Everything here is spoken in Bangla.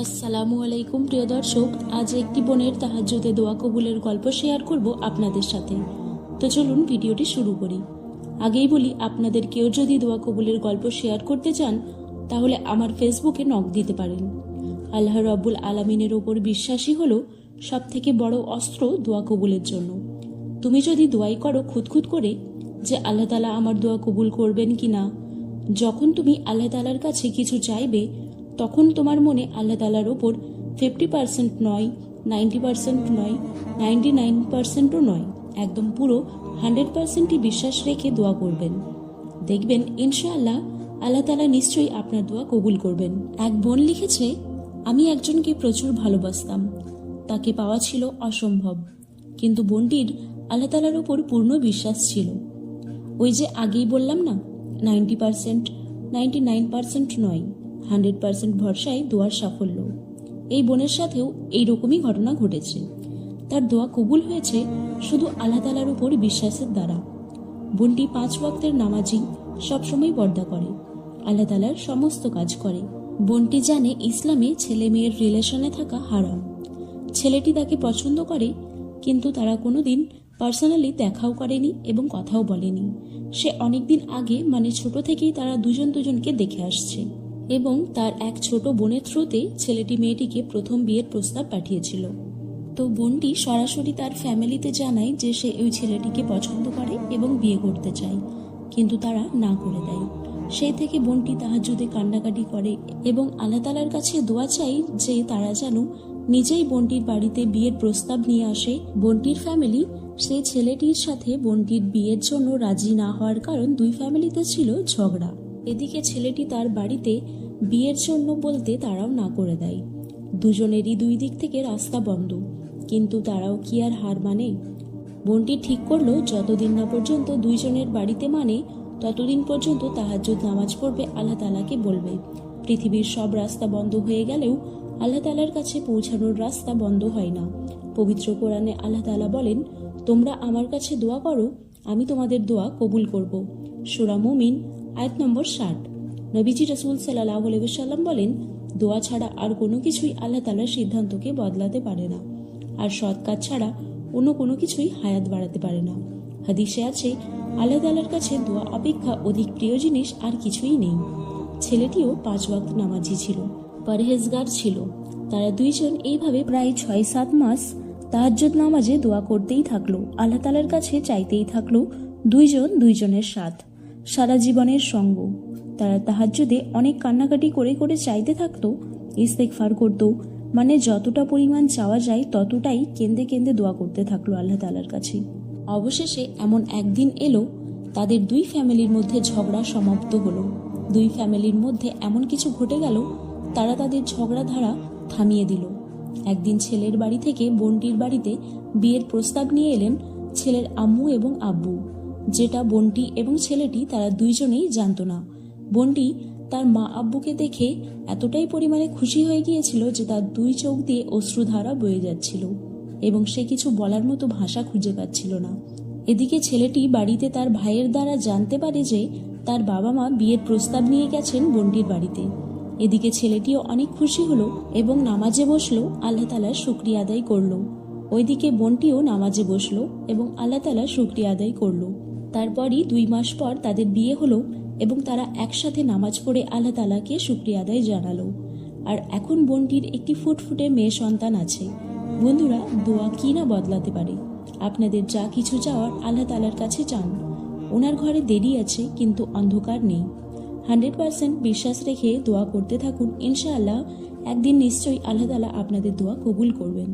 আসসালামু আলাইকুম, প্রিয় দর্শক। আজ একটি বোনের তাহাজ্জুদে দোয়া কবুলের গল্প শেয়ার করব আপনাদের সাথে। তো চলুন ভিডিওটি শুরু করি। আগেই বলি, আপনাদের কেউ যদি দোয়া কবুলের গল্প শেয়ার করতে চান, তাহলে আমার ফেসবুকে নক দিতে পারেন। আল্লাহ রব্বুল আলমিনের ওপর বিশ্বাসী হলো সব থেকে বড় অস্ত্র দোয়া কবুলের জন্য। তুমি যদি দোয়াই করো খুঁতখুত করে যে আল্লাহ তালা আমার দোয়া কবুল করবেন কি না যখন তুমি আল্লাহ তালার কাছে কিছু চাইবে তখন তোমার মনে আল্লাহ তালার ওপর ফিফটি পার্সেন্ট নয় নাইনটি পার্সেন্ট নয় নাইনটি নাইন পার্সেন্টও নয়। একদম পুরো হান্ড্রেড পার্সেন্টই বিশ্বাস রেখে দোয়া করবেন। দেখবেন ইনশাআল্লাহ আল্লাহ তালা নিশ্চয়ই আপনার দোয়া কবুল করবেন। এক বোন লিখেছে, আমি একজনকে প্রচুর ভালোবাসতাম। তাকে পাওয়া ছিল অসম্ভব। কিন্তু বোনটির আল্লাহ তালার ওপর পূর্ণ বিশ্বাস ছিল। ওই যে আগেই বললাম না ninety percent ninety nine percent নয়। হান্ড্রেড পার্সেন্ট ভরসায় দোয়ার সাফল্য। এই বোনের সাথেও এই রকমই ঘটনা ঘটেছে। তার দোয়া কবুল হয়েছে শুধু আল্লাহ তালার উপর বিশ্বাসের দ্বারা। বোনটি পাঁচ ওয়াক্তের নামাজি, সবসময় পর্দা করে। আল্লাহ তালার সমস্ত কাজ করে। বোনটি জানে ইসলামে ছেলে মেয়ের রিলেশনে থাকা হারাম। ছেলেটি তাকে পছন্দ করে, কিন্তু তারা কোনোদিন পার্সোনালি দেখাও করেনি এবং কথাও বলেনি। সে অনেকদিন আগে মানে ছোট থেকেই তারা দুজন দুজনকে দেখে আসছে। এবং তার এক ছোট বোনের থ্রুতে ছেলেটি মেয়েটিকে প্রথম বিয়ের প্রস্তাব পাঠিয়েছিল। তো বোনটি সরাসরি তার ফ্যামিলিতে জানায় যে সে ওই ছেলেটিকে পছন্দ করে এবং বিয়ে করতে চায়, কিন্তু তারা না করে দেয়। সেই থেকে বোনটি তাহার তাহাজুদে কান্নাকাটি করে এবং আল্লাহ তালার কাছে দোয়া চাই যে তারা যেন নিজেই বোনটির বাড়িতে বিয়ের প্রস্তাব নিয়ে আসে। বোনটির ফ্যামিলি সেই ছেলেটির সাথে বোনটির বিয়ের জন্য রাজি না হওয়ার কারণ দুই ফ্যামিলিতে ছিল ঝগড়া। এদিকে ছেলেটি তার বাড়িতে বিয়ের জন্য বলতে তারাও না করে দেয়। দুজনেরই দুই দিক থেকে রাস্তা বন্ধ। কিন্তু তারাও কি আর হার মানে? বোনটি ঠিক করল, যতদিন না পর্যন্ত দুইজনের বাড়িতে মানে ততদিন পর্যন্ত তাহাজ্জুদ নামাজ পড়বে আল্লাহ তালাকে বলবে। পৃথিবীর সব রাস্তা বন্ধ হয়ে গেলেও আল্লাহ তালার কাছে পৌঁছানোর রাস্তা বন্ধ হয় না। পবিত্র কোরআনে আল্লাহ তালা বলেন, তোমরা আমার কাছে দোয়া করো, আমি তোমাদের দোয়া কবুল করব। সুরা মুমিন আয়াত নম্বর ষাট। নবীজি রসুল সাল্লাহ সাল্লাম বলেন, দোয়া ছাড়া আর কোনো কিছুই আল্লাহ তালার সিদ্ধান্তকে বদলাতে পারে না। আর সৎ কাজ ছাড়া অন্য কোনো কিছুই হায়াত বাড়াতে পারে না। হাদিসে আছে, আল্লাহ তালার কাছে দোয়া অপেক্ষা অধিক প্রিয় জিনিস আর কিছুই নেই। ছেলেটিও পাঁচ ওয়াক্ত নামাজি ছিল, পরহেজগার ছিল। তারা দুইজন এইভাবে প্রায় ছয় সাত মাস তাহাজ্জুদ নামাজে দোয়া করতেই থাকল, আল্লাহ তালার কাছে চাইতেই থাকল দুইজন দুইজনের সাথ। সারা জীবনের সঙ্গ। তারা তাহাজ্জুদে অনেক কান্নাকাটি করে করে চাইতে থাকতো ইস্তেকফার করতো। মানে যতটা পরিমাণ চাওয়া যায়, ততটাই কেঁদে কেঁদে দোয়া করতে থাকল আল্লাহ তালার কাছে। অবশেষে এমন একদিন এলো, তাদের দুই ফ্যামিলির মধ্যে ঝগড়া সমাপ্ত হলো। দুই ফ্যামিলির মধ্যে এমন কিছু ঘটে গেল, তারা তাদের ঝগড়া ধারা থামিয়ে দিল। একদিন ছেলের বাড়ি থেকে বোনটির বাড়িতে বিয়ের প্রস্তাব নিয়ে এলেন ছেলের আম্মু এবং আব্বু। যেটা বোনটি এবং ছেলেটি তারা দুইজনেই জানতো না। বোনটি তার মা আব্বুকে দেখে এতটাই পরিমাণে খুশি হয়ে গিয়েছিল যে তার দুই চোখ দিয়ে অশ্রুধারা বয়ে যাচ্ছিল এবং সে কিছু বলার মতো ভাষা খুঁজে পাচ্ছিল না। এদিকে ছেলেটি বাড়িতে তার ভাইয়ের দ্বারা জানতে পারে যে তার বাবা মা বিয়ের প্রস্তাব নিয়ে গেছেন বোনটির বাড়িতে। এদিকে ছেলেটিও অনেক খুশি হলো এবং নামাজে বসল, আল্লাহ তালা শুক্রিয়া আদায় করল। ওইদিকে বোনটিও নামাজে বসল এবং আল্লাহ তালা শুক্রিয়া আদায় করল। তারপরই দুই মাস পর তাদের বিয়ে হলো এবং তারা একসাথে নামাজ পড়ে আল্লাহ তালাকে শুক্রিয়া আদায় জানালো। আর এখন বোনটির একটি ফুটফুটে মেয়ে সন্তান আছে। বন্ধুরা, দোয়া কি না বদলাতে পারে? আপনাদের যা কিছু চাওয়ার আল্লাহ তালার কাছে চান। ওনার ঘরে দেরি আছে, কিন্তু অন্ধকার নেই। হান্ড্রেড পার্সেন্ট বিশ্বাস রেখে দোয়া করতে থাকুন। ইনশাআল্লাহ, একদিন নিশ্চয়ই আল্লাহ তালা আপনাদের দোয়া কবুল করবেন।